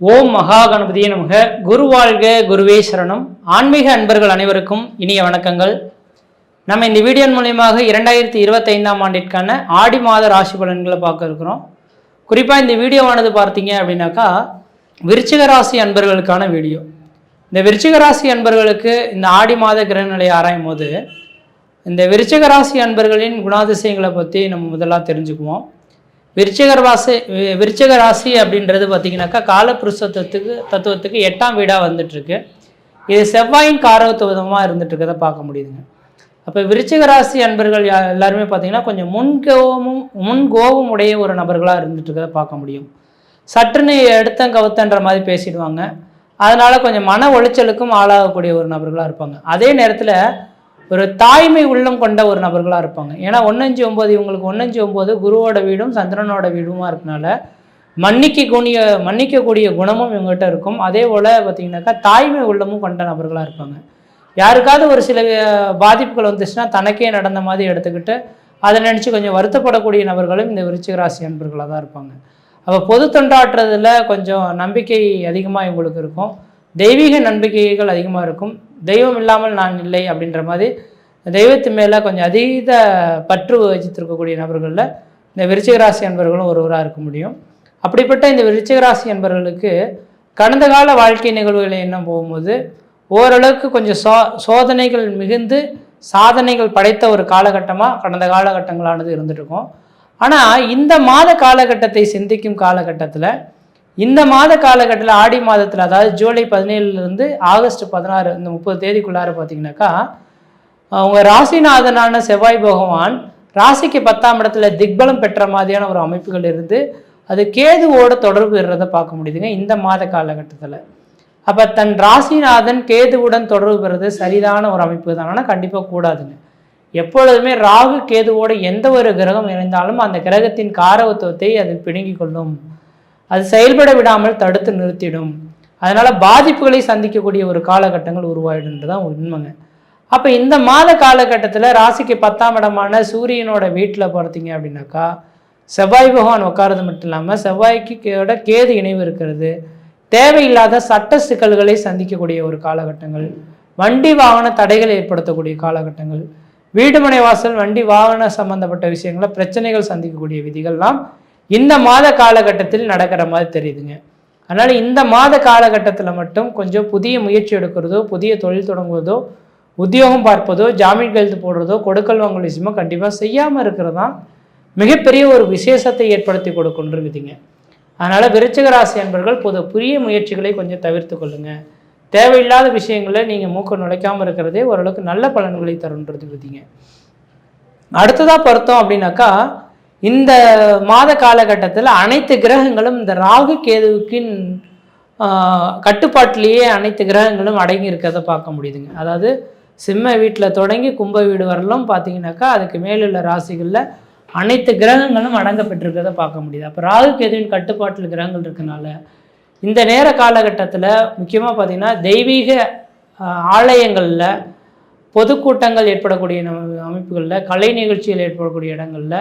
ஓம் மகா கணபதியே நமக. குரு வாழ்க குருவே சரணம். ஆன்மீக அன்பர்கள் அனைவருக்கும் இனிய வணக்கங்கள். நம்ம இந்த வீடியோ மூலியமாக இரண்டாயிரத்தி இருபத்தைந்தாம் ஆண்டிற்கான ஆடி மாத ராசி பலன்களை பார்க்க இருக்கிறோம். குறிப்பாக இந்த வீடியோவானது பார்த்தீங்க அப்படின்னாக்கா விருச்சிக ராசி அன்பர்களுக்கான வீடியோ. இந்த விருச்சிக ராசி அன்பர்களுக்கு இந்த ஆடி மாத கிரகநிலையை ஆராயும் போது இந்த விருச்சிக ராசி அன்பர்களின் குணாதிசயங்களை பற்றி நம்ம முதல்ல தெரிஞ்சுக்குவோம். விருச்சிக ராசி விருச்சிக ராசி அப்படின்றது பார்த்தீங்கன்னாக்கா காலப்புருஷத்துவத்துக்கு தத்துவத்துக்கு எட்டாம் வீடாக வந்துட்டுருக்கு. இது செவ்வாயின் காரகத்துவமாக இருந்துட்டுருக்கதை பார்க்க முடியுதுங்க. அப்போ விருச்சிக ராசி அன்பர்கள் எல்லாருமே பார்த்தீங்கன்னா கொஞ்சம் முன்கோபமும் முன்கோபம் உடைய ஒரு நபர்களாக இருந்துட்டுருக்கதை பார்க்க முடியும். சற்றுன்னு எடுத்தன் கவுத்தன்ற மாதிரி பேசிடுவாங்க. அதனால் கொஞ்சம் மன உளைச்சலுக்கும் ஆளாகக்கூடிய ஒரு நபர்களாக இருப்பாங்க. அதே நேரத்தில் ஒரு தாய்மை உள்ளம் கொண்ட ஒரு நபர்களாக இருப்பாங்க. ஏன்னா ஒன்னஞ்சு ஒம்பது இவங்களுக்கு ஒன்னஞ்சு ஒம்பது குருவோட வீடும் சந்திரனோட வீடுமா இருக்கனால மன்னிக்க கூடிய மன்னிக்கக்கூடிய குணமும் இவங்ககிட்ட இருக்கும். அதே போல் பார்த்தீங்கன்னாக்கா தாய்மை உள்ளமும் கொண்ட நபர்களாக இருப்பாங்க. யாருக்காவது ஒரு சில பாதிப்புகள் வந்துச்சுன்னா தனக்கே நடந்த மாதிரி எடுத்துக்கிட்டு அதை நினச்சி கொஞ்சம் வருத்தப்படக்கூடிய நபர்களும் இந்த விருச்சிகராசி நண்பர்களாக அன்பர்களாக தான் இருப்பாங்க. அப்போ பொது தொண்டாற்றுறதுல கொஞ்சம் நம்பிக்கை அதிகமாக இவங்களுக்கு இருக்கும். தெய்வீக நம்பிக்கைகள் அதிகமாக இருக்கும். தெய்வம் இல்லாமல் நான் இல்லை அப்படின்ற மாதிரி தெய்வத்து மேலே கொஞ்சம் அதீத பற்று வச்சிருக்கக்கூடிய நபர்களில் இந்த விருச்சிகராசி என்பவர்களும் அன்பர்களும் ஒருவராக இருக்க முடியும். அப்படிப்பட்ட இந்த விருச்சிகராசி என்பவர்களுக்கு அன்பர்களுக்கு கடந்த கால வாழ்க்கை நிகழ்வுகளை என்ன போகும்போது ஓரளவுக்கு கொஞ்சம் சோ சோதனைகள் மிகுந்து சாதனைகள் படைத்த ஒரு காலகட்டமாக கடந்த காலகட்டங்களானது இருந்துட்டு ஆனால் இந்த மாத காலகட்டத்தை சிந்திக்கும் காலகட்டத்தில் இந்த மாத காலகட்டத்தில் ஆடி மாதத்தில் அதாவது ஜூலை பதினேழுலேருந்து ஆகஸ்ட் பதினாறு இந்த முப்பது தேதிக்குள்ளார பார்த்தீங்கன்னாக்கா அவங்க ராசிநாதனான செவ்வாய் பகவான் ராசிக்கு பத்தாம் இடத்துல திக்பலம் பெற்ற மாதிரியான ஒரு அமைப்புகள் இருந்து அது கேதுவோட தொடர்பு இருறதை பார்க்க முடியுதுங்க இந்த மாத காலகட்டத்தில். அப்போ தன் ராசிநாதன் கேதுவுடன் தொடர்பு பெறுறது சரிதான ஒரு அமைப்பு தான். ஆனால் கண்டிப்பாக கூடாதுங்க. எப்பொழுதுமே ராகு கேதுவோட எந்த ஒரு கிரகம் இணைந்தாலும் அந்த கிரகத்தின் காரவத்துவத்தை அது பிடுங்கிக் கொள்ளும். அது செயல்பட விடாமல் தடுத்து நிறுத்திடும். அதனால் பாதிப்புகளை சந்திக்கக்கூடிய ஒரு காலகட்டங்கள் உருவாயிடுன்றது தான் உண்மைங்க. அப்போ இந்த மாத காலகட்டத்தில் ராசிக்கு பத்தாம் இடமான சூரியனோட வீட்டில் பார்த்தீங்க அப்படின்னாக்கா செவ்வாய் பகவான் உட்காரது மட்டும் இல்லாமல் செவ்வாய்க்கு கேது இணைவு இருக்கிறது. தேவையில்லாத சட்ட சிக்கல்களை சந்திக்கக்கூடிய ஒரு காலகட்டங்கள். வண்டி வாகன தடைகள் ஏற்படுத்தக்கூடிய காலகட்டங்கள். வீடுமனை வாசல் வண்டி வாகன சம்பந்தப்பட்ட விஷயங்களை பிரச்சனைகள் சந்திக்கக்கூடிய விதிகள்லாம் இந்த மாத காலகட்டத்தில் நடக்கிற மாதிரி தெரியுதுங்க. அதனால் இந்த மாத காலகட்டத்தில் மட்டும் கொஞ்சம் புதிய முயற்சி எடுக்கிறதோ புதிய தொழில் தொடங்குவதோ உத்தியோகம் பார்ப்பதோ ஜாமீன் கையெழுத்து போடுறதோ கொடுக்கல் வாங்கல் விஷயமோ கண்டிப்பாக செய்யாமல் இருக்கிறது தான் மிகப்பெரிய ஒரு விசேஷத்தை ஏற்படுத்தி கொடுக்குன்றிருக்குதுங்க அதனால் விருச்சிக ராசி அன்பர்கள் பொது புதிய முயற்சிகளை கொஞ்சம் தவிர்த்து கொள்ளுங்க. தேவையில்லாத விஷயங்களை நீங்கள் மூக்க நுழைக்காமல் இருக்கிறதே ஓரளவுக்கு நல்ல பலன்களை தருன்றது விதிங்க. அடுத்ததாக பார்த்தோம் அப்படின்னாக்கா இந்த மாத காலகட்டத்தில் அனைத்து கிரகங்களும் இந்த ராகு கேதுவுக்கின் கட்டுப்பாட்டிலேயே அனைத்து கிரகங்களும் அடங்கி இருக்கிறத பார்க்க முடியுதுங்க. அதாவது சிம்ம வீட்டில் தொடங்கி கும்ப வீடு வரலும் பார்த்தீங்கன்னாக்கா அதுக்கு மேலுள்ள ராசிகளில் அனைத்து கிரகங்களும் அடங்கப்பட்டிருக்கிறத பார்க்க முடியுது. அப்போ ராகு கேதுவின் கட்டுப்பாட்டில் கிரகங்கள் இருக்கனால இந்த நேர காலகட்டத்தில் முக்கியமாக பார்த்திங்கன்னா தெய்வீக ஆலயங்களில் பொதுக்கூட்டங்கள் ஏற்படக்கூடிய அமைப்புகளில் கலை நிகழ்ச்சிகள் ஏற்படக்கூடிய இடங்களில்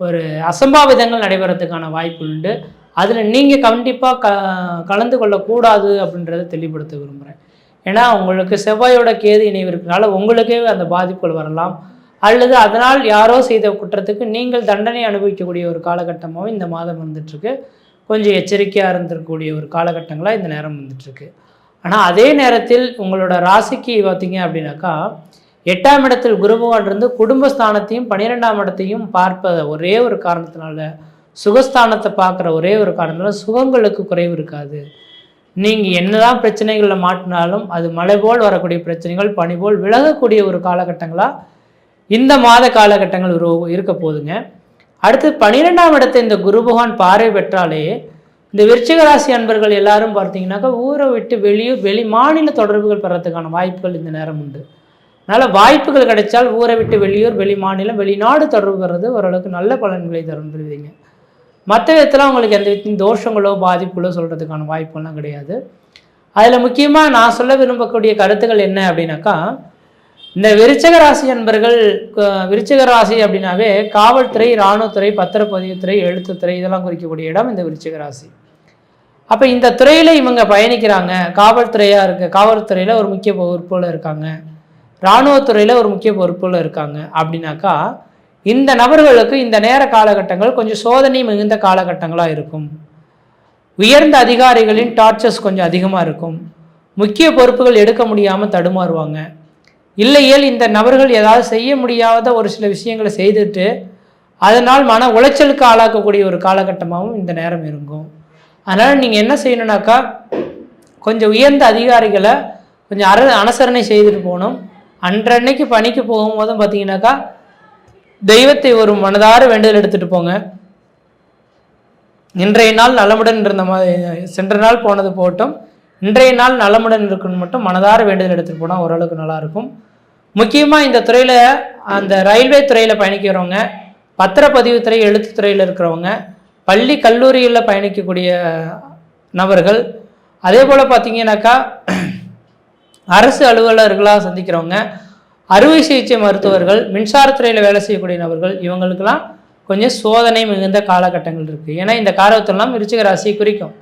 ஒரு அசம்பாவிதங்கள் நடைபெறத்துக்கான வாய்ப்பு உண்டு. அதில் நீங்கள் கண்டிப்பாக க கலந்து கொள்ளக்கூடாது அப்படின்றத தெளிவுபடுத்த விரும்புகிறேன் ஏன்னா உங்களுக்கு செவ்வாயோட கேது இணைவு இருக்கிறனால உங்களுக்கே அந்த பாதிப்புகள் வரலாம். அல்லது அதனால் யாரோ செய்த குற்றத்துக்கு நீங்கள் தண்டனை அனுபவிக்கக்கூடிய ஒரு காலகட்டமாகவும் இந்த மாதம் வந்துட்டுருக்கு. கொஞ்சம் எச்சரிக்கையாக இருந்திருக்கக்கூடிய ஒரு காலகட்டங்களாக இந்த நேரம் வந்துட்டுருக்கு. ஆனால் அதே நேரத்தில் உங்களோட ராசிக்கு பார்த்தீங்க அப்படின்னாக்கா எட்டாம் இடத்தில் குரு பகவான் இருந்து குடும்பஸ்தானத்தையும் பன்னிரெண்டாம் இடத்தையும் பார்ப்பத ஒரே ஒரு காரணத்தினால சுகஸ்தானத்தை பார்க்குற ஒரே ஒரு காரணத்தினால சுகங்களுக்கு குறைவு இருக்காது. நீங்கள் என்னதான் பிரச்சனைகளில் மாட்டினாலும் அது மழை போல் வரக்கூடிய பிரச்சனைகள் பனி போல் விலகக்கூடிய ஒரு காலகட்டங்களாக இந்த மாத காலகட்டங்கள் உரு இருக்க போதுங்க. அடுத்து பன்னிரெண்டாம் இடத்தை இந்த குரு பகவான் பார்வை பெற்றாலே இந்த விருச்சிகராசி அன்பர்கள் எல்லாரும் பார்த்தீங்கன்னாக்கா ஊரை விட்டு வெளியூர் வெளி மாநில தொடர்புகள் பெறத்துக்கான வாய்ப்புகள் இந்த நேரம் உண்டு. அதனால் வாய்ப்புகள் கிடைச்சால் ஊரை விட்டு வெளியூர் வெளி மாநிலம் வெளிநாடு தொடர்பு பெறது ஓரளவுக்கு நல்ல பலன்களை தருந்துருவீங்க மற்ற விதத்தில் உங்களுக்கு எந்த விதத்தின் தோஷங்களோ பாதிப்புகளோ சொல்கிறதுக்கான வாய்ப்புகள்லாம் கிடையாது. அதில் முக்கியமாக நான் சொல்ல விரும்பக்கூடிய கருத்துக்கள் என்ன அப்படின்னாக்கா இந்த விருச்சக ராசி என்பர்கள் விருச்சக ராசி அப்படின்னாவே காவல்துறை இராணுவத்துறை பத்திரப்பதிவுத்துறை எழுத்துத்துறை இதெல்லாம் குறிக்கக்கூடிய இடம் இந்த விருச்சக ராசி. அப்போ இந்த துறையில் இவங்க பயணிக்கிறாங்க. காவல்துறையாக இருக்க. காவல்துறையில் ஒரு முக்கிய பொறுப்பில் இருக்காங்க. இராணுவத்துறையில் ஒரு முக்கிய பொறுப்பில் இருக்காங்க. அப்படின்னாக்கா இந்த நபர்களுக்கு இந்த நேர காலகட்டங்கள் கொஞ்சம் சோதனை மிகுந்த காலகட்டங்களாக இருக்கும். உயர்ந்த அதிகாரிகளின் டார்ச்சர்ஸ் கொஞ்சம் அதிகமாக இருக்கும். முக்கிய பொறுப்புகள் எடுக்க முடியாமல் தடுமாறுவாங்க. இல்லையேல் இந்த நபர்கள் ஏதாவது செய்ய முடியாத ஒரு சில விஷயங்களை செய்துட்டு அதனால் மன உளைச்சலுக்கு ஆளாக்கக்கூடிய ஒரு காலகட்டமாகவும் இந்த நேரம் இருக்கும். அதனால் நீங்கள் என்ன செய்யணுனாக்கா கொஞ்சம் உயர்ந்த அதிகாரிகளை கொஞ்சம் அர அனுசரணை செய்துட்டு போகணும். அன்றன்னைக்கு பணிக்கு போகும்போதும் பார்த்தீங்கன்னாக்கா தெய்வத்தை ஒரு மனதார வேண்டுதல் எடுத்துகிட்டு போங்க. இன்றைய நாள் நலமுடன் இருந்த மாதிரி சென்ற நாள் போனது போட்டும் இன்றைய நாள் நலமுடன் இருக்குன்னு மட்டும் மனதார வேண்டுதல் எடுத்துகிட்டு போனால் ஓரளவுக்கு நல்லாயிருக்கும் முக்கியமாக இந்த துறையில் அந்த ரயில்வே துறையில் பயணிக்கிறவங்க பத்திரப்பதிவுத்துறை எழுத்துத்துறையில் இருக்கிறவங்க பள்ளி கல்லூரிகளில் பயணிக்கக்கூடிய நபர்கள் அதே போல் பார்த்தீங்கன்னாக்கா அரசு அலுவலர்களாக சந்திக்கிறவங்க அறுவை சிகிச்சை மருத்துவர்கள் மின்சாரத்துறையில் வேலை செய்யக்கூடிய நபர்கள் இவங்களுக்கெல்லாம் கொஞ்சம் சோதனை மிகுந்த காலகட்டங்கள் இருக்குது ஏன்னா இந்த காலத்தெல்லாம் விருச்சிக ராசியை குறிக்கும்.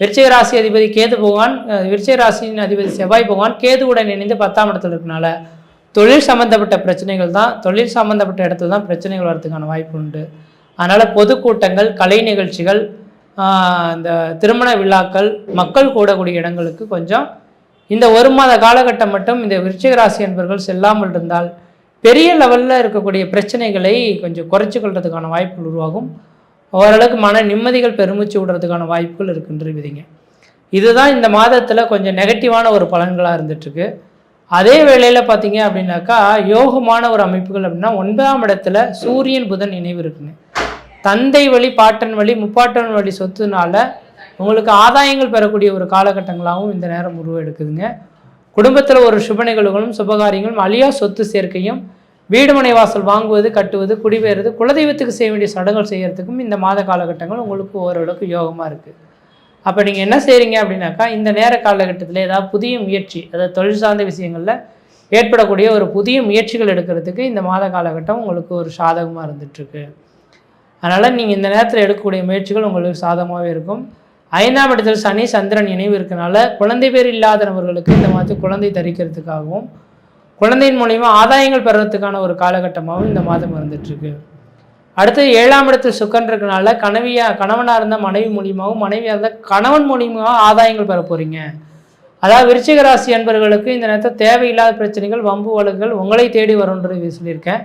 விருச்சிக ராசி அதிபதி கேது பகவான் விருச்சிக ராசியின் அதிபதி செவ்வாய் பகவான் கேதுவுடன் இணைந்து பத்தாம் இடத்துல இருக்கனால தொழில் சம்மந்தப்பட்ட பிரச்சனைகள் தான் தொழில் சம்மந்தப்பட்ட இடத்துல தான் பிரச்சனைகள் வரதுக்கான வாய்ப்பு உண்டு. அதனால் பொதுக்கூட்டங்கள் கலை நிகழ்ச்சிகள் இந்த திருமண விழாக்கள் மக்கள் கூடக்கூடிய இடங்களுக்கு கொஞ்சம் இந்த ஒரு மாத காலகட்டம் மட்டும் இந்த விருச்சிக ராசி என்பவர்கள் செல்லாமல் இருந்தால் பெரிய லெவலில் இருக்கக்கூடிய பிரச்சனைகளை கொஞ்சம் குறைச்சி கொள்றதுக்கான வாய்ப்புகள் உருவாகும். ஓரளவுக்கு மன நிம்மதிகள் பெருமிச்சு விடுறதுக்கான வாய்ப்புகள் இருக்குன்ற விதிங்க. இதுதான் இந்த மாதத்தில் கொஞ்சம் நெகட்டிவான ஒரு பலன்களாக இருந்துட்டுருக்கு. அதே வேளையில் பார்த்தீங்க அப்படின்னாக்கா யோகமான ஒரு அமைப்புகள் அப்படின்னா ஒன்பதாம் இடத்துல சூரியன் புதன் இணைவு இருக்குங்க. தந்தை வழி பாட்டன் வழி முப்பாட்டன் வழி சொத்துனால உங்களுக்கு ஆதாயங்கள் பெறக்கூடிய ஒரு காலகட்டங்களாகவும் இந்த நேரம் உருவெடுக்குதுங்க. குடும்பத்தில் ஒரு சுப நிகழ்வுகளும் சுபகாரியங்களும் அழியா சொத்து சேர்க்கையும் வீடுமனை வாசல் வாங்குவது கட்டுவது குடிபெயர்வது குலதெய்வத்துக்கு செய்ய வேண்டிய சடங்குகள் செய்கிறதுக்கும் இந்த மாத காலகட்டங்கள் உங்களுக்கு ஓரளவுக்கு யோகமாக இருக்குது அப்போ நீங்கள் என்ன செய்கிறீங்க அப்படின்னாக்கா இந்த நேர காலகட்டத்தில் ஏதாவது புதிய முயற்சி அதாவது தொழில் சார்ந்த விஷயங்களில் ஏற்படக்கூடிய ஒரு புதிய முயற்சிகள் எடுக்கிறதுக்கு இந்த மாத காலகட்டம் உங்களுக்கு ஒரு சாதகமாக இருந்துகிட்ருக்கு அதனால் நீங்கள் இந்த நேரத்தில் எடுக்கக்கூடிய முயற்சிகள் உங்களுக்கு சாதகமாகவே இருக்கும். ஐந்தாம் இடத்தில் சனி சந்திரன் இணைவு இருக்கனால குழந்தை பேர் இல்லாத நபர்களுக்கு இந்த மாதிரி குழந்தை தரிக்கிறதுக்காகவும் குழந்தையின் மூலயமா ஆதாயங்கள் பெறுறதுக்கான ஒரு காலகட்டமாகவும் இந்த மாதம் இருந்துட்டுருக்கு. அடுத்து ஏழாம் இடத்தில் சுக்கன் இருக்கனால கணவியா கணவனாக இருந்த மனைவி மூலியமாகவும் மனைவியாக இருந்தால் கணவன் மூலியமாக ஆதாயங்கள் பெற போகிறீங்க அதாவது விருச்சிக ராசி அன்பர்களுக்கு இந்த நேரத்தில் தேவையில்லாத பிரச்சனைகள் வம்பு வழக்குகள் உங்களை தேடி வரும்ன்றது சொல்லியிருக்கேன்.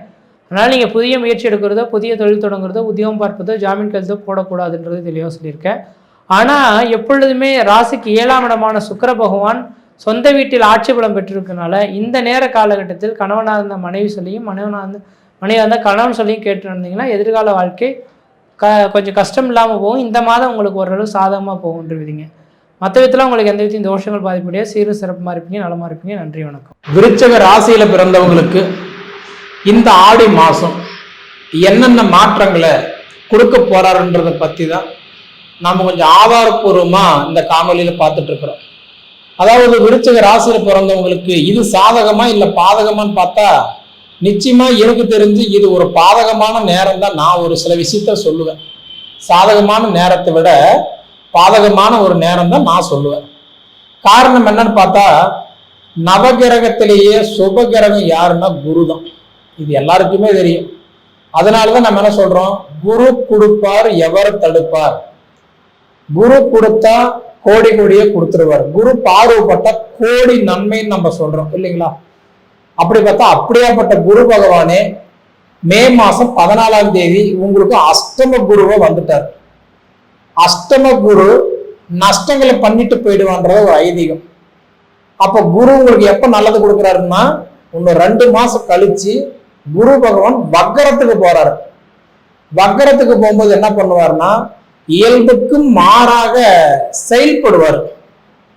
அதனால் நீங்கள் புதிய முயற்சி எடுக்கிறதோ புதிய தொழில் தொடங்குறதோ உத்தியோகம் பார்ப்பதோ ஜாமீன் கழுதோ போடக்கூடாதுன்றது தெளிவாக சொல்லியிருக்கேன். ஆனால் எப்பொழுதுமே ராசிக்கு ஏழாம் இடமான சுக்கர பகவான் சொந்த வீட்டில் ஆட்சி பலம் பெற்றிருக்கனால இந்த நேர காலகட்டத்தில் கணவனாக இருந்த மனைவி சொல்லியும் மனைவனாக இருந்த மனைவியாக இருந்தால் கணவன் சொல்லியும் கேட்டு இருந்தீங்கன்னா எதிர்கால வாழ்க்கை க கொஞ்சம் கஷ்டம் இல்லாமல் போகும். இந்த மாதம் உங்களுக்கு ஓரளவு சாதகமாக போகுன்றவிதிங்க மற்ற விதத்தில் உங்களுக்கு எந்த விதத்தையும் தோஷங்கள் பாதிப்படைய சீரும் சிறப்புமா இருப்பீங்க நலமாக இருப்பீங்க. நன்றி வணக்கம். விருச்சக ராசியில் பிறந்தவங்களுக்கு இந்த ஆடி மாதம் என்னென்ன மாற்றங்களை கொடுக்க போறாருன்றத பற்றி தான் நாம் கொஞ்சம் ஆதாரப்பூர்வமா இந்த காணொலியில பார்த்துட்டு இருக்கிறோம். அதாவது விருச்சக ராசியில பிறந்தவங்களுக்கு இது சாதகமா இல்ல பாதகமான்னு பார்த்தா நிச்சயமா எனக்கு தெரிஞ்சு இது ஒரு பாதகமான நேரம் தான் நான் ஒரு சில விஷயத்த சொல்லுவேன். சாதகமான நேரத்தை விட பாதகமான ஒரு நேரம் தான் நான் சொல்லுவேன். காரணம் என்னன்னு பார்த்தா நவகிரகத்திலேயே சுபகிரகம் யாருன்னா குரு தான். இது எல்லாருக்குமே தெரியும். அதனாலதான் நம்ம என்ன சொல்றோம்? குரு கொடுப்பார் எவர் தடுப்பார்? குரு கொடுத்தா கோடி கோடியே கொடுத்துருவார். குரு பார்வப்பட்ட கோடி நன்மைன்னு நம்ம சொல்றோம் இல்லைங்களா? அப்படி பார்த்தா அப்படியாப்பட்ட குரு பகவானே மே மாசம் பதினாலாம் தேதி உங்களுக்கு அஷ்டம குருவை வந்துட்டார். அஷ்டம குரு நஷ்டங்களை பண்ணிட்டு போயிடுவான்றது ஒரு ஐதீகம். அப்ப குரு உங்களுக்கு எப்ப நல்லது கொடுக்குறாருன்னா இன்னும் ரெண்டு மாசம் கழிச்சு குரு பகவான் வக்கரத்துக்கு போறாரு. வக்கரத்துக்கு போகும்போது என்ன பண்ணுவாருன்னா இயல்புக்கும் மாறாக செயல்படுவார்.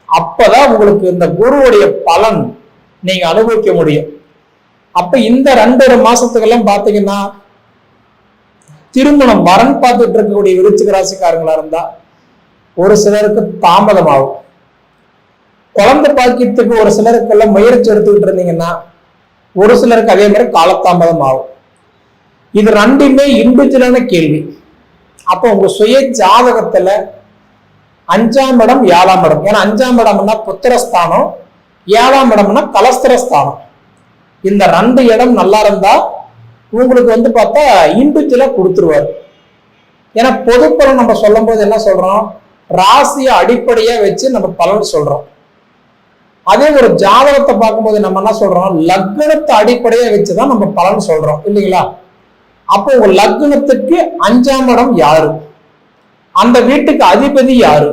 அப்பதான் உங்களுக்கு இந்த குருவுடைய பலன் நீங்க அனுபவிக்க முடியும். அப்ப இந்த ரெண்டரை மாசத்துக்கெல்லாம் பாத்தீங்கன்னா திருமணம் வரன் பார்த்துட்டு இருக்கக்கூடிய விருச்சிக ராசிக்காரங்களா இருந்தா ஒரு சிலருக்கு தாமதம் ஆகும் குழந்தை பாக்கியத்துக்கு ஒரு சிலருக்கு எல்லாம் முயற்சி எடுத்துக்கிட்டு இருந்தீங்கன்னா ஒரு சிலருக்கு அதே மாதிரி காலதாமதம் ஆகும் இது ரெண்டுமே இண்டிவிஜுவலான கேள்வி. அப்போ உங்க சுய ஜாதகத்துல அஞ்சாம் இடம் ஏழாம் இடம். ஏன்னா அஞ்சாம் இடம்னா புத்திரஸ்தானம் ஏழாம் இடம்னா கலஸ்திரஸ்தானம். இந்த ரெண்டு இடம் நல்லா இருந்தா உங்களுக்கு வந்து பார்த்தா இண்டிவிஜுவலா கொடுத்துருவாரு. ஏன்னா பொதுப்பலன் நம்ம சொல்லும் போது என்ன சொல்றோம்? ராசியை அடிப்படையா வச்சு நம்ம பலன் சொல்றோம். அதே ஒரு ஜாதகத்தை பார்க்கும்போது நம்ம என்ன சொல்றோம்? லக்னத்தை அடிப்படையா வச்சுதான் நம்ம பலன் சொல்றோம். இல்லைங்களா? அப்போ உங்க லக்னத்துக்கு அஞ்சாம் இடம் யாரு? அந்த வீட்டுக்கு அதிபதி யாரு?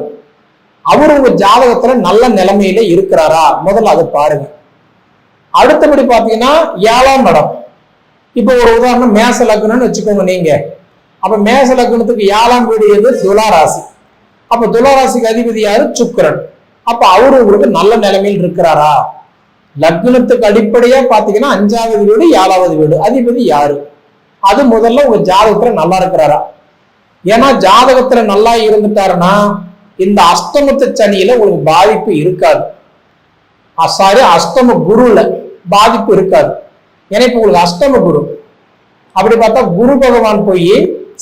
அவர் உங்க ஜாதகத்துல நல்ல நிலைமையில இருக்கிறாரா? முதல்ல அதை பாருங்க. அடுத்தபடி பாத்தீங்கன்னா ஏழாம் இடம். இப்போ ஒரு உதாரணம் மேச லக்னம்னு வச்சுக்கோங்க நீங்க. அப்ப மேச லக்னத்துக்கு ஏழாம் வீடு எது? துளாராசி. அப்ப துளாராசிக்கு அதிபதி யாரு? சுக்கரன். அப்ப அவரு உங்களுக்கு நல்ல நிலைமையில் இருக்கிறாரா? லக்னத்துக்கு அடிப்படையா பாத்தீங்கன்னா அஞ்சாவது வீடு ஏழாவது வீடு. அதிபதி யாரு? அது முதல்ல உங்க ஜாதகத்துல நல்லா இருக்கிறாரா? ஏன்னா ஜாதகத்துல நல்லா இருந்துட்டாருன்னா இந்த அஷ்டமத்து சனியில உங்களுக்கு பாதிப்பு இருக்காது. சாரி அஷ்டம குருல பாதிப்பு இருக்காது. ஏன்னா இப்ப உங்களுக்கு அஷ்டம குரு. அப்படி பார்த்தா குரு பகவான் போய்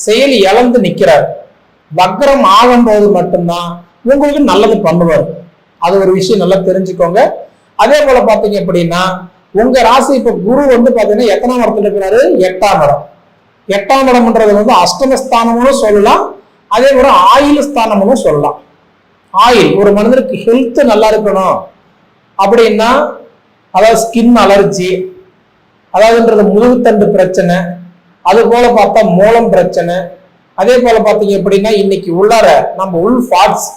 செயல் இழந்து நிக்கிறார். வக்ரம் ஆகும்போது மட்டும்தான் உங்களுக்கு நல்லது பண்ணுவார். அது ஒரு விஷயம் நல்லா தெரிஞ்சுக்கோங்க. அதே போல பாத்தீங்க அப்படின்னா உங்க ராசி இப்ப குரு வந்து பாத்தீங்கன்னா எத்தனாம் இடத்துல இருக்கிறாரு எட்டாம் இடம். எட்டாம் இடம்ன்றது வந்து அஷ்டமஸ்தானம்னு சொல்லலாம். அதே போல ஆயுள் ஸ்தானம்னு சொல்லலாம். ஆயில் ஒரு மனிதனுக்கு ஹெல்த் நல்லா இருக்கணும். அப்படின்னா அதாவது ஸ்கின் அலர்ஜி அதாவதுன்றது முதுகுத்தண்டு பிரச்சனை அது போல பார்த்தா மூலம் பிரச்சனை அதே போல பார்த்தீங்க அப்படின்னா இன்னைக்கு உள்ளார நம்ம உள் ஃபாட்ஸ்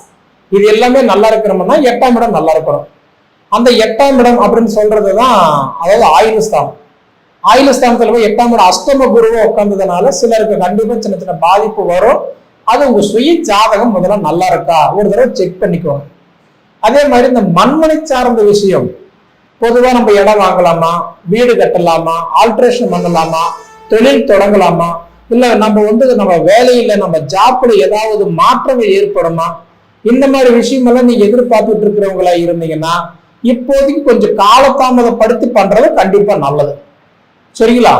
இது எல்லாமே நல்லா இருக்கணும்னா எட்டாம் இடம் நல்லா இருக்கணும். அந்த எட்டாம் இடம் அப்படின்னு சொல்றது தான் அதாவது ஆயுள் ஸ்தானம். ஆயுள் ஸ்தானத்துல போய் எட்டாம் இடம் அஷ்டம குருவை உட்கார்ந்ததுனால சிலருக்கு கண்டிப்பா சின்ன சின்ன பாதிப்பு வரும். அது உங்க சுய ஜாதகம் முதல்ல நல்லா இருக்கா? ஒரு தடவை செக் பண்ணிக்கோங்க. அதே மாதிரி இந்த மண்மனை சார்ந்த விஷயம். பொதுவாக நம்ம இடம் வாங்கலாமா? வீடு கட்டலாமா? ஆல்ட்ரேஷன் பண்ணலாமா? தொழில் தொடங்கலாமா? இல்லை நம்ம வந்து நம்ம வேலையில் நம்ம ஜாப்பில் ஏதாவது மாற்றங்கள் ஏற்படுமா? இந்த மாதிரி விஷயமெல்லாம் நீங்கள் எதிர்பார்த்துட்டு இருக்கிறவங்களா இருந்தீங்கன்னா இப்போதைக்கு கொஞ்சம் காலதாமதப்படுத்தி பண்றது கண்டிப்பா நல்லது. சரிங்களா?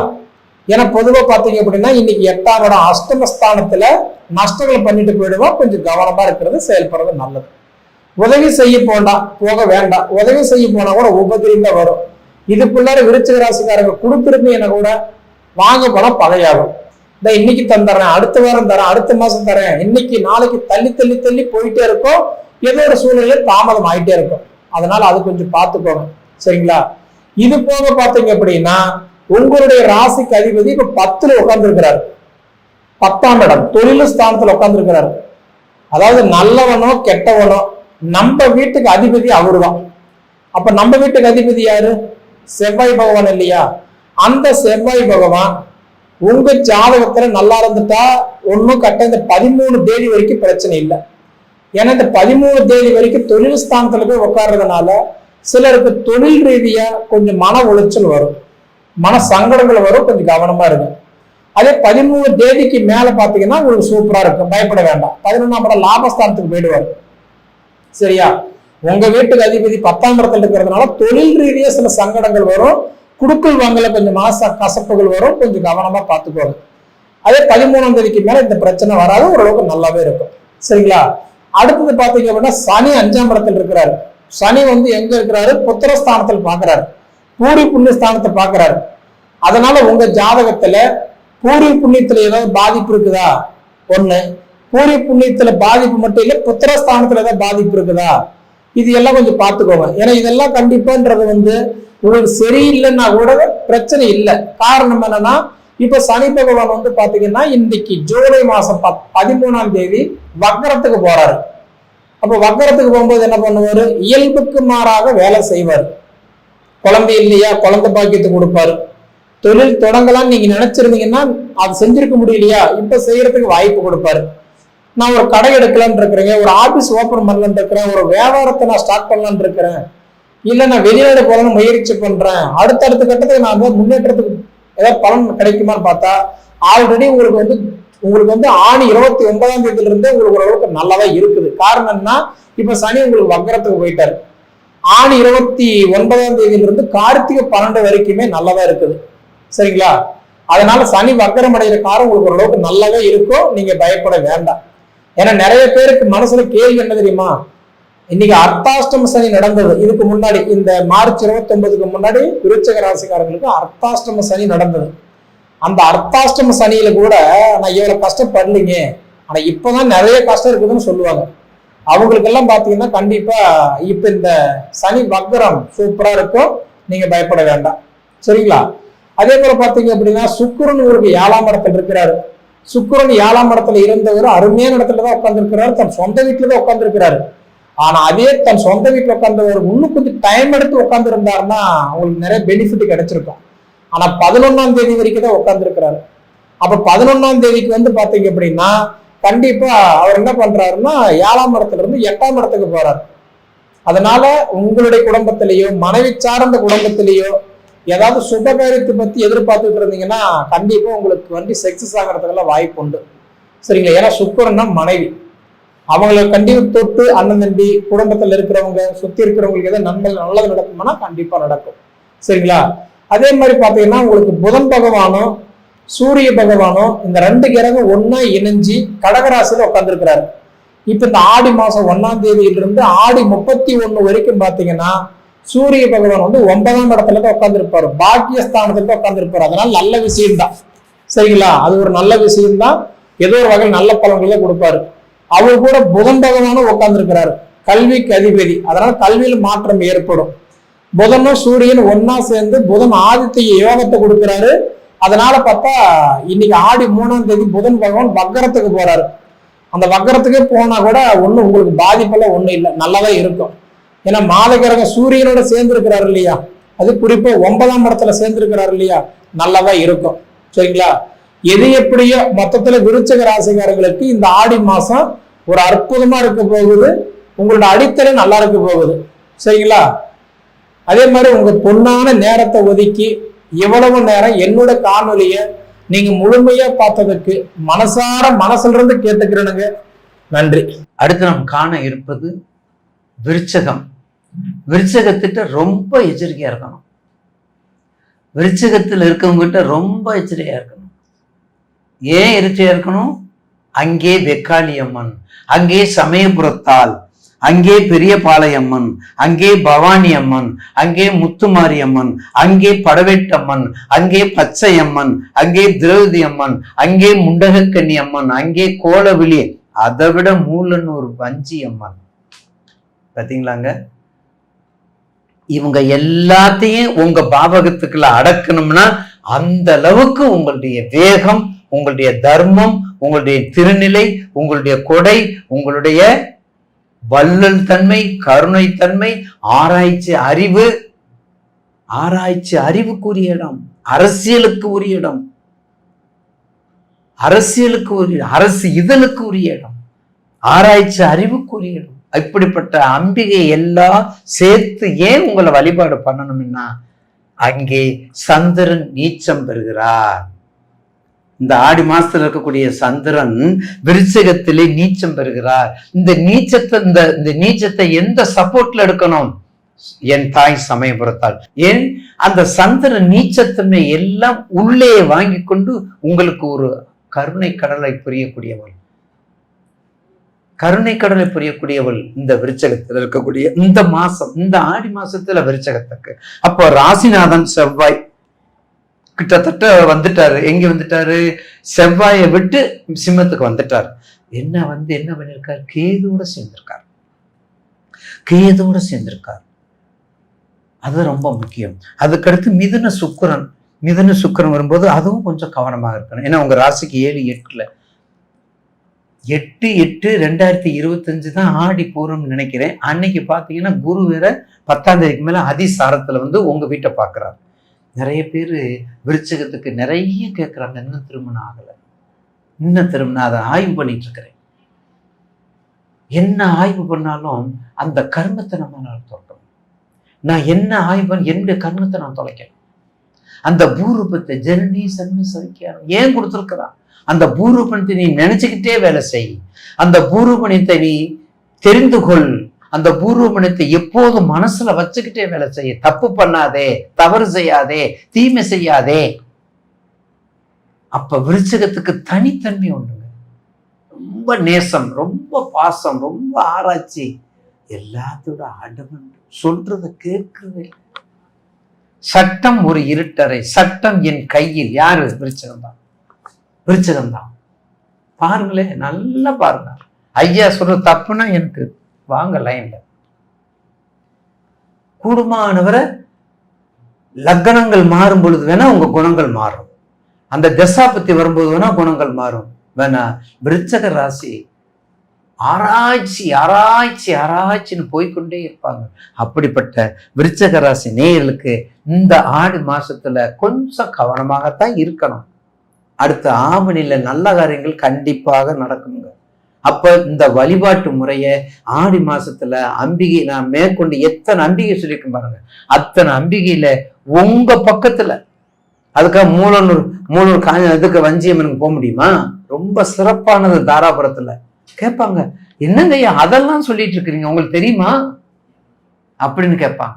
ஏன்னா பொதுவாக பார்த்தீங்க அப்படின்னா இன்னைக்கு எட்டாம் இடம் அஷ்டமஸ்தானத்துல நஷ்டங்களை பண்ணிட்டு போயிடுவோம் கொஞ்சம் கவனமா இருக்கிறது செயல்படுறது நல்லது. உதவி செய்ய போண்டா போக வேண்டாம். உதவி செய்ய போனா கூட உபதிரிங்க வரும். இதுக்குள்ளார விருச்சிக ராசிக்காரங்க கொடுத்துருப்பீங்க கூட? வாங்க போனா பகையாகும். இந்த இன்னைக்கு தந்துடுறேன் அடுத்த வாரம் தரேன் அடுத்த மாசம் தரேன் இன்னைக்கு நாளைக்கு தள்ளி தள்ளி தள்ளி போயிட்டே இருக்கும். ஏதோ ஒரு சூழ்நிலை தாமதம் ஆயிட்டே இருக்கும். அதனால அது கொஞ்சம் பார்த்துக்கோங்க. சரிங்களா? இது போக பார்த்தீங்க அப்படின்னா உங்களுடைய ராசிக்கு அதிபதி இப்ப பத்துல உட்கார்ந்துருக்கிறாரு. பத்தாம் இடம் தொழில் ஸ்தானத்துல உட்கார்ந்துருக்கிறாரு. அதாவது நல்லவனோ கெட்டவனோ நம்ம வீட்டுக்கு அதிபதி அவருதான். அப்ப நம்ம வீட்டுக்கு அதிபதி யாரு? செவ்வாய் பகவான் இல்லையா? அந்த செவ்வாய் பகவான் உங்க ஜாதகத்துல நல்லா இருந்துட்டா ஒன்னும் கட்ட இந்த பதிமூணு தேதி வரைக்கும் பிரச்சனை இல்லை. ஏன்னா இந்த பதிமூணு தேதி வரைக்கும் தொழில் ஸ்தானத்துல போய் உட்கார்றதுனால சிலருக்கு தொழில் ரீதியா கொஞ்சம் மன உளைச்சல் வரும். மன சங்கடங்கள் வரும் கொஞ்சம் கவனமா இருக்கும் அதே பதிமூணு தேதிக்கு மேல பாத்தீங்கன்னா உங்களுக்கு சூப்பரா இருக்கும். பயப்பட வேண்டாம். பதினொன்னாம் படம் லாபஸ்தானத்துக்கு போயிடுவார். சரியா? உங்க வீட்டுக்கு அதிபதி பத்தாம் இடத்துல இருக்கிறதுனால தொழில் ரீதியா சில சங்கடங்கள் வரும். குடுக்கல் வாங்கல கொஞ்சம் மாச கசப்புகள் வரும். கொஞ்சம் கவனமா பார்த்துக்கோங்க அதே பதிமூணாம் தேதிக்கு மேல இந்த பிரச்சனை வராது. ஓரளவுக்கு நல்லாவே இருக்கும். சரிங்களா? அடுத்தது பாத்தீங்க அப்படின்னா சனி அஞ்சாம் இடத்தில் இருக்கிறாரு. சனி வந்து எங்க இருக்கிறாரு? புத்திரஸ்தானத்தில் பாக்குறாரு பூரி புண்ணிய ஸ்தானத்தை பாக்குறாரு அதனால உங்க ஜாதகத்துல பூரி புண்ணியத்துல ஏதாவது பாதிப்பு இருக்குதா? ஒண்ணு. பூரி புண்ணியத்துல பாதிப்பு மட்டும் இல்ல புத்திரஸ்தானத்துல ஏதாவது பாதிப்பு இருக்குதா? இது எல்லாம் கொஞ்சம் பார்த்துக்கோங்க. ஏன்னா இதெல்லாம் கண்டிப்பான்றது வந்து உங்களுக்கு சரியில்லைன்னா கூட பிரச்சனை இல்லை. காரணம் என்னன்னா இப்ப சனி பகவான் வந்து பாத்தீங்கன்னா இன்னைக்கு ஜூலை மாசம் பத் பதிமூணாம் தேதி வக்கரத்துக்கு போறாரு. அப்ப வக்கரத்துக்கு போகும்போது என்ன பண்ணுவாரு? இயல்புக்கு மாறாக வேலை செய்வார். குழந்தை இல்லையா? குழந்தை பாக்கியத்தை கொடுப்பாரு. தொழில் தொடங்கலாம்னு நீங்க நினைச்சிருந்தீங்கன்னா அது செஞ்சிருக்க முடியலையா? இப்ப செய்யறதுக்கு வாய்ப்பு கொடுப்பாரு. நான் ஒரு கடை எடுக்கலான்னு இருக்கிறேங்க ஒரு ஆபீஸ் ஓபன் பண்ணலாம்னு இருக்கிறேன். ஒரு வியாபாரத்தை நான் ஸ்டார்ட் பண்ணலாம்னு இருக்கிறேன். இல்ல நான் வெளிநாடு போகலான்னு முயற்சி பண்றேன். அடுத்தடுத்த கட்டத்துக்கு நான் வந்து முன்னேற்றத்துக்கு ஏதாவது பலன் கிடைக்குமான்னு பார்த்தா ஆல்ரெடி உங்களுக்கு வந்து உங்களுக்கு வந்து ஆணி இருபத்தி ஒன்பதாம் தேதியில இருந்தே உங்களுக்கு ஓரளவுக்கு நல்லாவே இருக்குது. காரணம் இப்ப சனி உங்களுக்கு வக்கரத்துக்கு போயிட்டாரு. ஆணி இருபத்தி ஒன்பதாம் தேதியில இருந்து கார்த்திகை பன்னெண்டு வரைக்குமே நல்லாதான் இருக்குது. சரிங்களா? அதனால சனி வக்கரம் அடைகிற காரம் உங்களுக்கு ஓரளவுக்கு நல்லாவே இருக்கும். நீங்க பயப்பட வேண்டாம். ஏன்னா நிறைய பேருக்கு மனசுல கேள்வி என்ன தெரியுமா? இன்னைக்கு அர்த்தாஷ்டம சனி நடந்தது. இதுக்கு முன்னாடி இந்த மார்ச் 29 முன்னாடி விருச்சக ராசிக்காரங்களுக்கு அர்த்தாஷ்டம சனி நடந்தது. அந்த அர்த்தாஷ்டம சனியில கூட நான் இவ்வளவு கஷ்டப்படலைங்க ஆனா இப்பதான் நிறைய கஷ்டம் இருக்குதுன்னு சொல்லுவாங்க. அவங்களுக்கெல்லாம் பாத்தீங்கன்னா கண்டிப்பா இப்ப இந்த சனி வக்ரம் சூப்பரா இருக்கும். நீங்க பயப்பட வேண்டாம். சரிங்களா? அதே போல பாத்தீங்க அப்படின்னா சுக்கிரன் ஒரு ஏழாம் இடத்துல இருக்கிறாரு. சுக்கிரன் ஏழாம் இடத்துல இருந்தவர் அருமையான இடத்துல தான் உட்கார்ந்துருக்கிறாரு. தன் சொந்த வீட்டுல தான் உட்கார்ந்துருக்கிறாரு. ஆனா அதே தன் சொந்த வீட்டில் உட்காந்து ஒரு இன்னும் கொஞ்சம் டைம் எடுத்து உட்கார்ந்து இருந்தாருன்னா அவங்களுக்கு நிறைய பெனிஃபிட் கிடைச்சிருக்கும். ஆனா பதினொன்னாம் தேதி வரைக்கும் தான் உட்காந்துருக்கிறாரு அப்ப பதினொன்னாம் தேதிக்கு வந்து பாத்தீங்க அப்படின்னா கண்டிப்பா அவர் என்ன பண்றாருன்னா ஏழாம் இடத்துல இருந்து எட்டாம் இடத்துக்கு போறாரு. அதனால உங்களுடைய குடும்பத்திலேயோ மனைவி சார்ந்த குடும்பத்திலேயோ ஏதாவது சுபகாரியத்தை பத்தி எதிர்பார்த்துட்டு இருந்தீங்கன்னா கண்டிப்பா உங்களுக்கு வந்து சக்சஸ் ஆகிறதுக்கெல்லாம் வாய்ப்பு உண்டு. சரிங்களா? ஏன்னா சுக்கரன்னா மனைவி. அவங்கள கண்டிப்பா தொட்டு அண்ணன் தம்பி குடும்பத்தில் இருக்கிறவங்க சுத்தி இருக்கிறவங்களுக்கு எதாவது நன்மை நல்லது நடக்குமானா கண்டிப்பா நடக்கும். சரிங்களா? அதே மாதிரி பார்த்தீங்கன்னா உங்களுக்கு புதன் பகவானும் சூரிய பகவானும் இந்த ரெண்டு கிரகம் ஒன்னா இணைஞ்சு கடகராசியில் உட்காந்துருக்கிறாரு இப்ப இந்த ஆடி மாசம் ஒன்னாம் தேதியிலிருந்து ஆடி முப்பத்தி ஒன்று வரைக்கும் பாத்தீங்கன்னா சூரிய பகவான் வந்து ஒன்பதாம் இடத்துல தான் உட்காந்துருப்பாரு பாக்கியஸ்தானத்துல உட்காந்துருப்பாரு அதனால நல்ல விஷயம்தான். சரிங்களா? அது ஒரு நல்ல விஷயம்தான். ஏதோ ஒரு வகையில் நல்ல பலன்களை கொடுப்பாரு. அவர் கூட புதன் பகவானும் உட்கார்ந்துருக்கிறாரு. கல்விக்கு அதிபதி. அதனால கல்வியில் மாற்றம் ஏற்படும். புதனும் சூரியன் ஒன்னா சேர்ந்து புதன் ஆதித்ய யோகத்தை கொடுக்கிறாரு. அதனால பார்த்தா இன்னைக்கு ஆடி மூணாம் தேதி புதன் பகவான் வக்கரத்துக்கு போறாரு. அந்த வக்கரத்துக்கே போனா கூட ஒன்றும் உங்களுக்கு பாதிப்பெல்லாம் ஒன்றும் இல்லை. நல்லாதான் இருக்கும். ஏன்னா மாதகிரகம் சூரியனோட சேர்ந்து இருக்கிறாரு இல்லையா? அது குறிப்பா ஒன்பதாம் இடத்துல சேர்ந்துருக்கிறாரு இல்லையா? நல்லாதான் இருக்கும். சரிங்களா? எது எப்படியோ மொத்தத்துல விருச்சக ராசிக்காரங்களுக்கு இந்த ஆடி மாசம் ஒரு அற்புதமா இருக்க போகுது. உங்களோட அடித்தளை நல்லா இருக்க போகுது. சரிங்களா? அதே மாதிரி உங்க பொன்னான நேரத்தை ஒதுக்கி எவ்வளவு நேரம் என்னோட காணொலிய நீங்க முழுமையா பார்த்ததுக்கு மனசார மனசுல இருந்து கேட்டுக்கிறேனுங்க. நன்றி. அடுத்து நாம் காண இருப்பது விருச்சகம். விருச்சகத்திட்ட ரொம்ப எச்சரிக்கையா இருக்கணும். விருச்சகத்தில் இருக்கவங்ககிட்ட ரொம்ப எச்சரிக்கையா இருக்கணும். ஏன் எச்சரிக்கையா இருக்கணும்? அங்கே வெக்காளி அம்மன் அங்கே சமயபுரத்தால் அங்கே பெரிய பாளையம்மன் அங்கே பவானி அம்மன் அங்கே முத்துமாரி அம்மன் அங்கே படவேட்டம்மன் அங்கே பச்சை அம்மன் அங்கே திரௌதி அம்மன் அங்கே முண்டகக்கன்னி அம்மன் அங்கே கோலவிழி அதை விட மூலன்னு ஒரு வஞ்சி அம்மன் பாத்தீங்களாங்க? இவங்க எல்லாத்தையும் உங்க பாவகத்துக்குள்ள அடக்கணும்னா அந்த அளவுக்கு உங்களுடைய வேகம் உங்களுடைய தர்மம் உங்களுடைய திருநிலை உங்களுடைய கொடை உங்களுடைய வள்ளல் தன்மை கருணை தன்மை ஆராய்ச்சி அறிவு ஆராய்ச்சி அறிவுக்குரிய இடம் அரசியலுக்கு உரிய இடம் அரசியலுக்கு உரிய அரசு இதழுக்கு உரிய இடம் ஆராய்ச்சி அறிவுக்குரிய இடம். இப்படிப்பட்ட அம்பிகை எல்லாம் சேர்த்து ஏன் உங்களை வழிபாடு பண்ணணும்னா அங்கே சந்திரன் நீச்சம் பெறுகிறார். இந்த ஆடி மாசத்துல இருக்கக்கூடிய சந்திரன் விருச்சகத்திலே நீச்சம் பெறுகிறார். இந்த நீச்சத்தை இந்த இந்த நீச்சத்தை எந்த சப்போர்ட்ல எடுக்கணும்? என் தாய் சமயபுரத்தால் ஏன்? அந்த சந்திரன் நீச்சத்தன்மை எல்லாம் உள்ளே வாங்கி கொண்டு உங்களுக்கு ஒரு கருணை கடலை புரியக்கூடியவள். கருணை கடலை புரியக்கூடியவள் இந்த விருச்சகத்தில் இருக்கக்கூடிய இந்த மாசம் இந்த ஆடி மாசத்துல விருச்சகத்துக்கு. அப்போ ராசிநாதன் செவ்வாய் கிட்டத்தட்ட வந்துட்டாரு. எங்க வந்துட்டாரு? செவ்வாயை விட்டு சிம்மத்துக்கு வந்துட்டார். என்ன வந்து என்ன பண்ணியிருக்கார் கேதோட சேர்ந்திருக்கார். கேதோட சேர்ந்திருக்கார். அது ரொம்ப முக்கியம். அதுக்கடுத்து மிதுன சுக்கரன். மிதுன சுக்கரன் வரும்போது அதுவும் கொஞ்சம் கவனமாக இருக்கணும். ஏன்னா உங்க ராசிக்கு ஏழு எட்டுல. எட்டு எட்டு ரெண்டாயிரத்தி இருபத்தஞ்சு தான் ஆடி பூரம்னு நினைக்கிறேன். அன்னைக்கு பார்த்தீங்கன்னா குரு வேற பத்தாம் தேதிக்கு மேலே அதிசாரத்தில் வந்து உங்கள் வீட்டை பார்க்குறாரு. நிறைய பேர் விருச்சகத்துக்கு நிறைய கேட்குறாங்க இன்னும் திருமணம் ஆகலை. இன்னும் திருமணம் அதை ஆய்வு பண்ணிட்டு இருக்கிறேன். என்ன ஆய்வு பண்ணாலும் அந்த கர்மத்தை நம்ம தொட்டோம் நான் என்ன ஆய்வு பண்ண என்னுடைய கர்மத்தை நான் தொலைக்கணும் அந்த பூரூபத்தை ஜனனி சன்மி சவிக்காரம் ஏன் கொடுத்துருக்குறான்? அந்த பூரூபணத்தை நீ நினைச்சுக்கிட்டே வேலை செய். அந்த பூரூபணத்தை நீ தெரிந்து கொள். அந்த பூர்வமனத்தை எப்போதும் மனசுல வச்சுக்கிட்டே வேலை செய்ய. தப்பு பண்ணாதே தவறு செய்யாதே தீமை செய்யாதே. அப்ப விருச்சகத்துக்கு தனித்தன்மை ஒண்ணுங்க ரொம்ப நேசம் ரொம்ப பாசம் ரொம்ப ஆராய்ச்சி. எல்லாத்தோட அடமன் சொல்றத கேட்கவே சட்டம் ஒரு இருட்டறை. சட்டம் என் கையில். யாரு? விருச்சகம் தான் விருச்சகம் தான் பாருங்களேன் நல்லா பாருங்க. ஐயா சொல்ற தப்புனா எனக்கு வாங்க லைன்ல கூடுமானவரை லக்கணங்கள் மாறும் பொழுது வேணா உங்க குணங்கள் மாறும். அந்த தசாபத்தி வரும்போது வேணா குணங்கள் மாறும். வேணா விருச்சக ராசி ஆராய்ச்சி ஆராய்ச்சி ஆராய்ச்சின்னு போய்க்கொண்டே இருப்பாங்க. அப்படிப்பட்ட விருச்சக ராசி நேயர்களுக்கு இந்த ஆடி மாசத்துல கொஞ்சம் கவனமாகத்தான் இருக்கணும். அடுத்த ஆவணியில் நல்ல காரியங்கள் கண்டிப்பாக நடக்குங்க. அப்ப இந்த வழிபாட்டு முறையை ஆடி மாசத்துல அம்பிகை நான் மேற்கொண்டு எத்தனை அம்பிகை சொல்லியிருக்கேன் பாருங்க. அத்தனை அம்பிகையில உங்க பக்கத்துல அதுக்காக மூலனூர் மூலூர் காஞ்ச இதுக்கு வஞ்சியம்மனுக்கு போக முடியுமா? ரொம்ப சிறப்பானது தாராபுரத்துல. கேட்பாங்க என்னங்க ஐயா அதெல்லாம் சொல்லிட்டு இருக்கிறீங்க உங்களுக்கு தெரியுமா? அப்படின்னு கேட்பாங்க.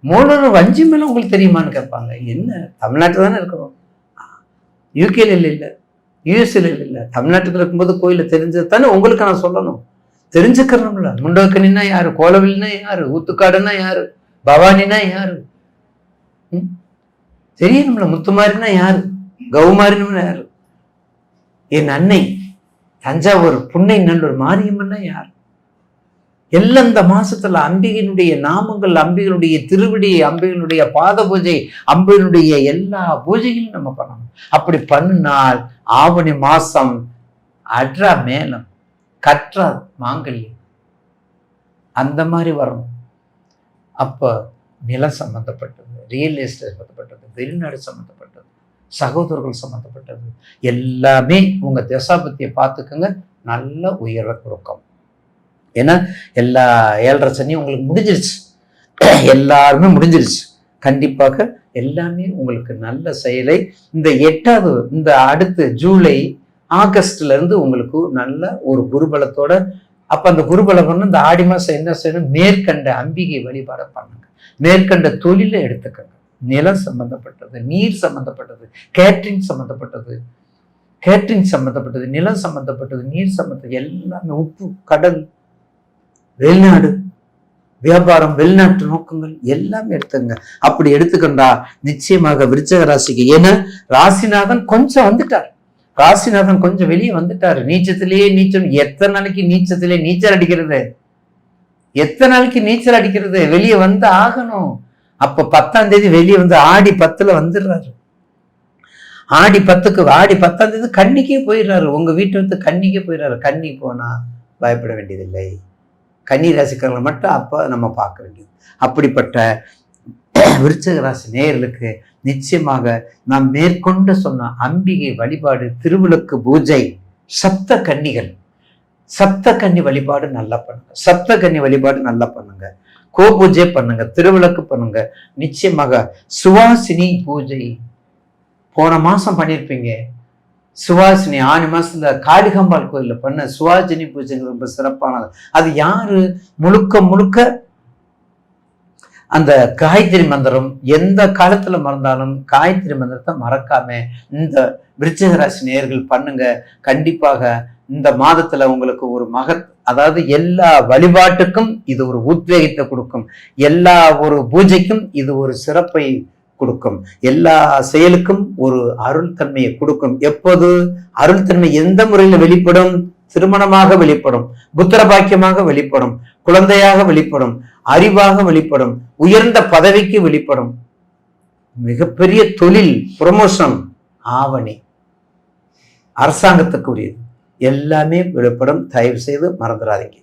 மூலூர் வஞ்சியம்மன் உங்களுக்கு தெரியுமான்னு கேட்பாங்க. என்ன தமிழ்நாட்டில் தானே இருக்கிறோம். யூகேல இல்லை இல்லை. யூஎஸ்ல இல்லை. தமிழ்நாட்டுக்கு இருக்கும்போது கோயிலில் தெரிஞ்சது தானே உங்களுக்கு நான் சொல்லணும். தெரிஞ்சுக்கிறோம்ல முண்டோக்கனின்னா யாரு? கோலவில்னா யாரு? ஊத்துக்காடுன்னா யாரு? பவானினா யாரு? தெரியணும்ல. முத்துமாரினா யாரு? கௌமாரினா யாரு? என் அன்னை தஞ்சாவூர் புன்னை நல்லூர் மாரியம்மன்னா யார்? எல்லாம் இந்த மாசத்துல அம்பிகையினுடைய நாமங்கள் அம்பிகளுடைய திருவிடி அம்பிகளுடைய பாத பூஜை அம்பிகளுடைய எல்லா பூஜைகளும் நம்ம பண்ணணும். அப்படி பண்ணினால் ஆவணி மாசம் அட்ரா மேலம் கற்றா மாங்கல்யம். அந்த மாதிரி வரணும். அப்போ நிலம் சம்மந்தப்பட்டது ரியல் எஸ்டேட் சம்மந்தப்பட்டது வெளிநாடு சம்மந்தப்பட்டது சகோதரர்கள் சம்மந்தப்பட்டது எல்லாமே உங்கள் தசாபத்தியை பார்த்துக்கோங்க. நல்ல உயர்வை கொடுக்கும் ஏன்னா எல்லா ஏழரை சனியும் உங்களுக்கு முடிஞ்சிருச்சு. எல்லாருமே முடிஞ்சிருச்சு. கண்டிப்பாக எல்லாமே உங்களுக்கு நல்ல செயலை இந்த எட்டாவது இந்த அடுத்து ஜூலை ஆகஸ்ட்ல இருந்து உங்களுக்கு நல்ல ஒரு குருபலத்தோட அப்போ அந்த குருபலம் வந்து இந்த ஆடி மாதம் என்ன செய்யணும்? மேற்கண்ட அம்பிகை வழிபாட பண்ணுங்க. மேற்கண்ட தொழிலை எடுத்துக்கங்க. நிலம் சம்பந்தப்பட்டது நீர் சம்பந்தப்பட்டது கேட்ரிங் சம்பந்தப்பட்டது கேட்ரிங் சம்பந்தப்பட்டது நிலம் சம்பந்தப்பட்டது நீர் சம்பந்தப்பட்டது எல்லாமே உப்பு கடல் வெளிநாடு வியாபாரம் வெளிநாட்டு நோக்கங்கள் எல்லாமே எடுத்துங்க அப்படி எடுத்துக்கண்டா நிச்சயமாக விருச்சக ராசிக்கு ஏன்னா ராசிநாதன் கொஞ்சம் வந்துட்டார். ராசிநாதன் கொஞ்சம் வெளியே வந்துட்டாரு. நீச்சத்திலேயே நீச்சல் எத்தனை நாளைக்கு நீச்சத்திலே நீச்சல் அடிக்கிறது? எத்தனை நாளைக்கு நீச்சல் அடிக்கிறது? வெளியே வந்து ஆகணும். அப்ப பத்தாம் தேதி வெளியே வந்து ஆடி பத்துல வந்துடுறாரு. ஆடி பத்துக்கு ஆடி பத்தாம் தேதி கண்ணிக்கே போயிடுறாரு. உங்க வீட்டு வந்து கண்ணிக்கே போயிடுறாரு. கண்ணி போனா பயப்பட வேண்டியதில்லை. கன்னி ராசிக்காரங்களை மட்டும் அப்போ நம்ம பார்க்க வேண்டியது. அப்படிப்பட்ட விருச்சக ராசி நேயர்களுக்கு நிச்சயமாக நாம் மேற்கொண்டு சொன்ன அம்பிகை வழிபாடு திருவிளக்கு பூஜை சப்த கன்னிகள். சப்த கன்னி வழிபாடு நல்லா பண்ணுங்க. சப்த கன்னி வழிபாடு நல்லா பண்ணுங்க. கோ பூஜை பண்ணுங்க திருவிளக்கு பண்ணுங்க. நிச்சயமாக சுவாசினி பூஜை. போன மாசம் பண்ணியிருப்பீங்க சுவாசினி ஆணி மாசத்துல காளிகாம்பாள் கோயிலில் பண்ண சுவாசினி பூஜைங்கிறது ரொம்ப சிறப்பானது. அது யார்? முழுக்க முழுக்க அந்த காயத்ரி மந்திரம் எந்த காலத்தில் மறந்தாலும் காயத்ரி மந்திரத்தை மறக்காம இந்த விருச்சிக நேர்கள் பண்ணுங்க. கண்டிப்பாக இந்த மாதத்துல உங்களுக்கு ஒரு மகத் அதாவது எல்லா வழிபாட்டுக்கும் இது ஒரு உத்வேகத்தை கொடுக்கும். எல்லா ஒரு பூஜைக்கும் இது ஒரு சிறப்பை கொடுக்கும். எல்லா செயலுக்கும் ஒரு அருள் தன்மையை கொடுக்கும். எப்போது? அருள் தன்மை எந்த முறையில் வெளிப்படும்? திருமணமாக வெளிப்படும். புத்திர பாக்கியமாக வெளிப்படும். குழந்தையாக வெளிப்படும். அறிவாக வெளிப்படும். உயர்ந்த பதவிக்கு வெளிப்படும். மிகப்பெரிய தொழில் ப்ரொமோஷன் ஆவணி. அரசாங்கத்துக்குரியது. எல்லாமே வெளிப்படும். தயவு செய்து மறந்துடாதீங்க.